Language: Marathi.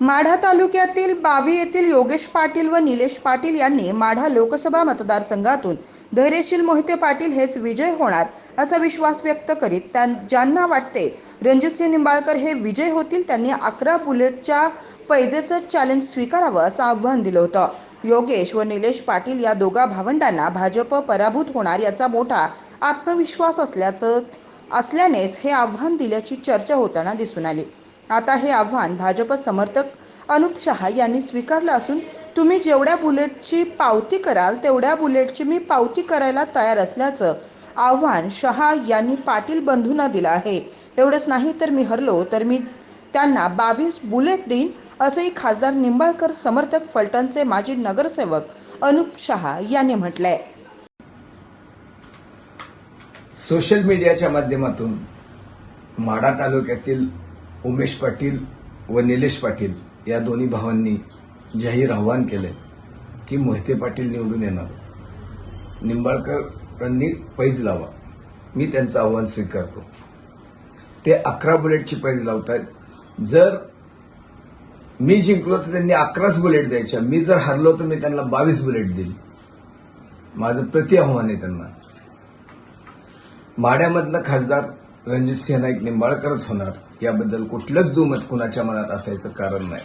माढा तालुक्यातील बावी येथील योगेश पाटील व निलेश पाटील यांनी माढा लोकसभा मतदारसंघातून धैर्यशील मोहिते पाटील हेच विजय होणार असा विश्वास व्यक्त करीत त्यां ज्यांना वाटते रणजितसिंह निंबाळकर हे विजय होतील त्यांनी अकरा बुलेटच्या पैजेचं चॅलेंज स्वीकारावं असं आव्हान दिलं होतं. योगेश व निलेश पाटील या दोघा भावंडांना भाजप पराभूत होणार याचा मोठा आत्मविश्वास असल्याचं असल्यानेच हे आव्हान दिल्याची चर्चा होताना दिसून आली. आता हे आव्हान भाजप समर्थक अनुप शहा यांनी स्वीकारलं असून तुम्ही जेवढ्या बुलेटची पावती कराल तेवढ्या बुलेटची मी पावती करायला तयार असल्याचं आव्हान शहा यांनी पाटील बंधूंना दिलं आहे. एवढंच नाही तर मी हरलो तर मी त्यांना बावीस बुलेट देईन असंही खासदार निंबाळकर समर्थक फलटणचे माजी नगरसेवक अनुप शहा यांनी म्हटलंय. सोशल मीडियाच्या माध्यमातून माढा तालुक्यातील उमेश पाटील व निलेश पाटील या दोन्ही भावांनी जाहीर आव्हान केले की मोहिते पाटील निवडून येणार. निंबाळकरांनी पैज लावा. मी त्यांचं आव्हान स्वीकारतो. ते अकरा बुलेटची पैज लावत आहेत जर मी जिंकलो तर त्यांनी अकराच बुलेट द्यायच्या. मी जर हरलो तर मी त्यांना बावीस बुलेट देईल. माझं प्रति आव्हान आहे त्यांना. माड्यामधनं खासदार रणजित सिंह नाईक निंबाळकरच होणार. याबद्दल कुठलंच दुमत कुणाच्या मनात असायचं कारण नाही.